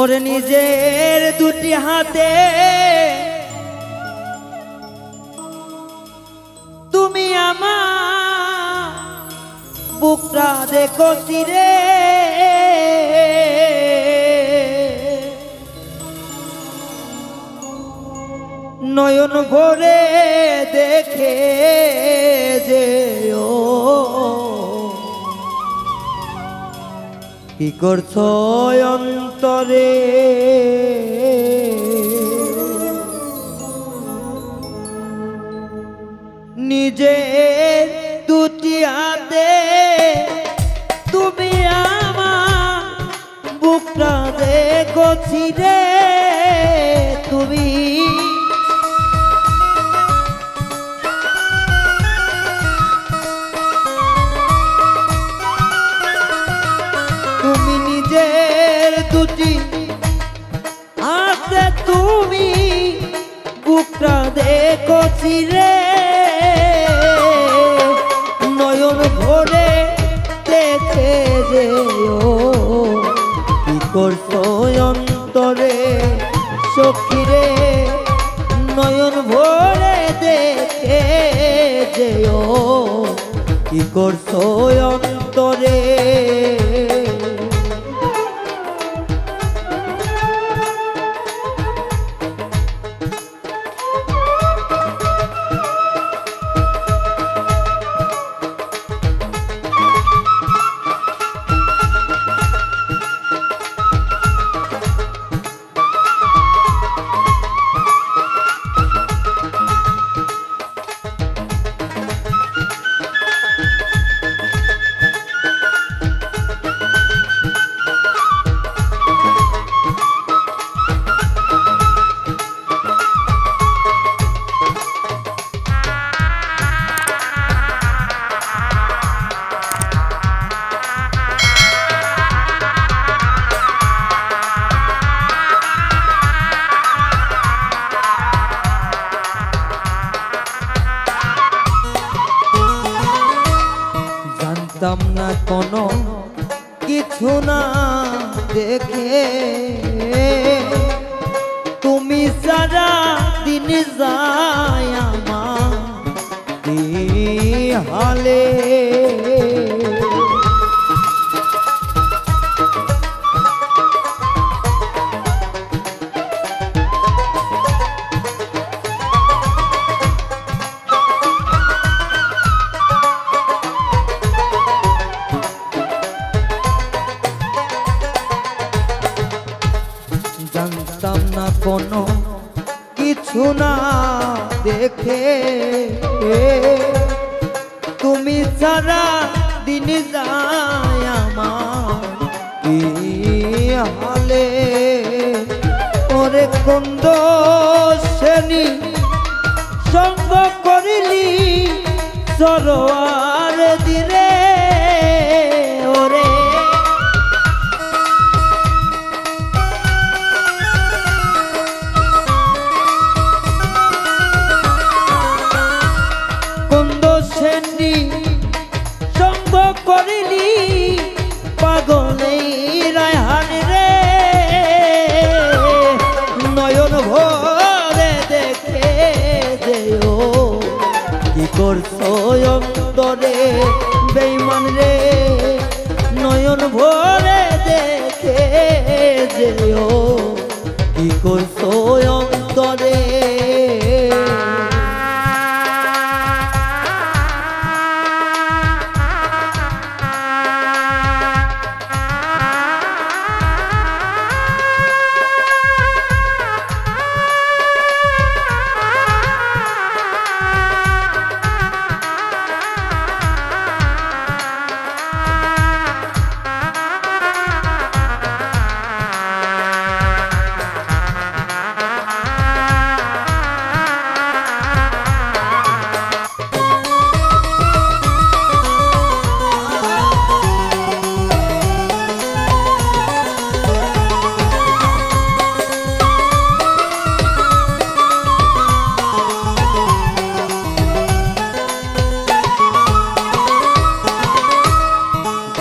ওরে নিজের দুটি হাতে। তুমি আমার বুকটা দেখো চিরে। নয়ন ভরে দেখে যে ও কি করছ অন্তরে নিজে দুটি হাতে তুমি আমার বুকটা দেখছি রে তুমি তুমি দেখছি রে নয়ন ভরে দেখে যে কি করছ অন্তরে সখীরে? নয়ন ভরে দেখে যেও। কি করছ অন্তরে? কোনো কিছু না দেখে। তুমি সারা দিন যায় আমার হালে কোনো কিছু না দেখে। তুমি সারা দিন যায় আমার হালে ওরে কুন্দ শ্রেণি, সঙ্গ করিলি, সরোয়ার দিরে অন্তরে বেইমান রে।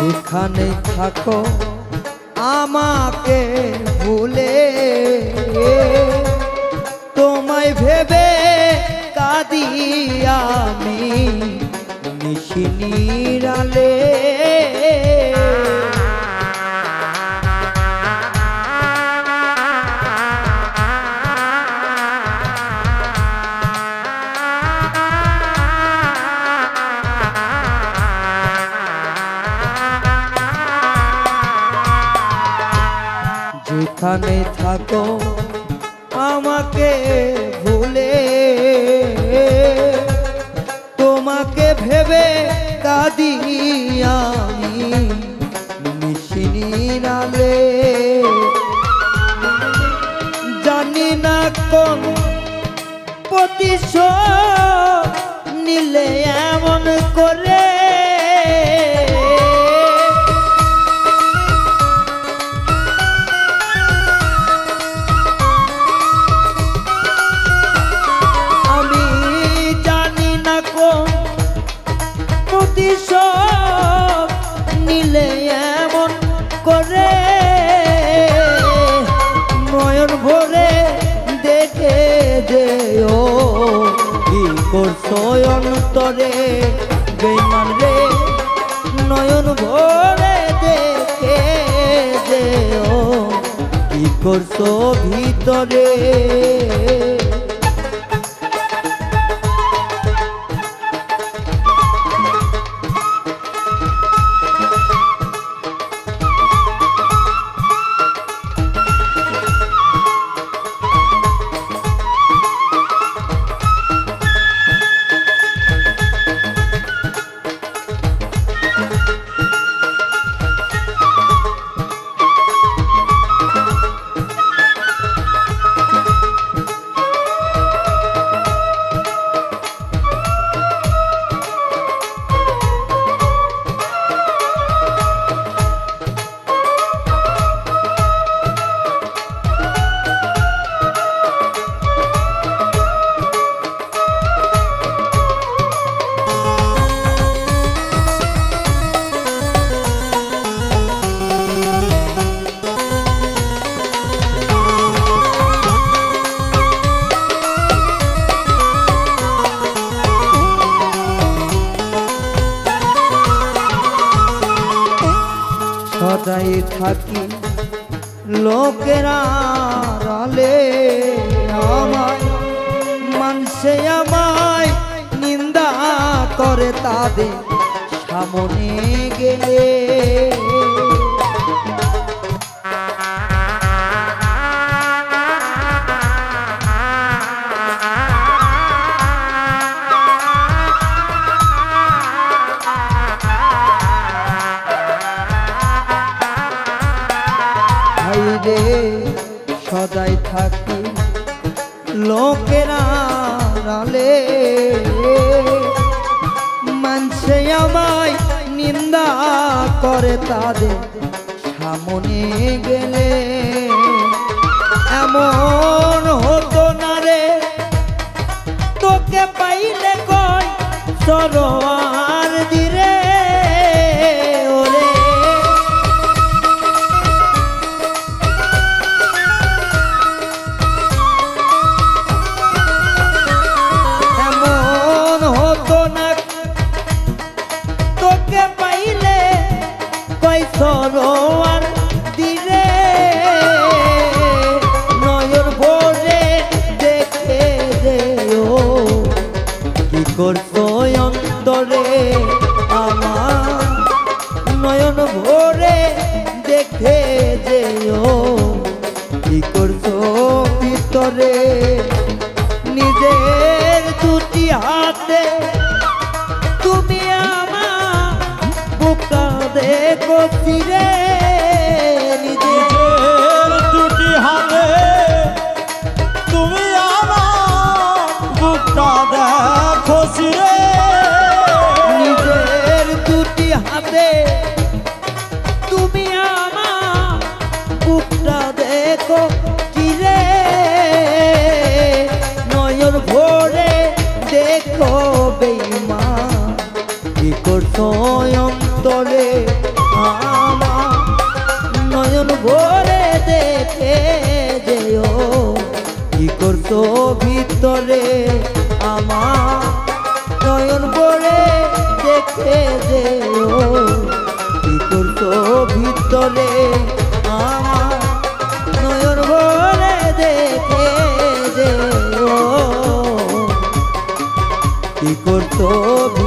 যেখানে থাকো আমাকে ভুলে তোমায় ভেবে কাদি আমি নিশিনিরালে কাঁদি আমি নিশিনিরালে জানি করছ তরে বেমান রে নয়ন ভরে দেখে যেও। কি করছ ভিতরে? থাকি। লোকেরা রালে আমায় মানুষে আমায় নিন্দা করে তাদের সামনে গেলে। ভাইরে সদাই থাকি লোকেরা রালে। মানছে আমায় নিন্দা করে তাদের সামনে গেলে। এমন হতো না রে, তোকে পাইলে কয় সরোয়ার নয়ন ভরে দেখে যেও। কি করছ ভিতরে? নিজের দুটি হাতে তুমি আমার বোকা দেখো ফিরে। দেখো বেইমা কি করছ অন্তরে? আমা নয়ন ভরে দেখে যেও, কি করছ ভিতরে? আমা নয়ন ভরে দেখে যেও, কি করছ ভিতরে? ভিতরে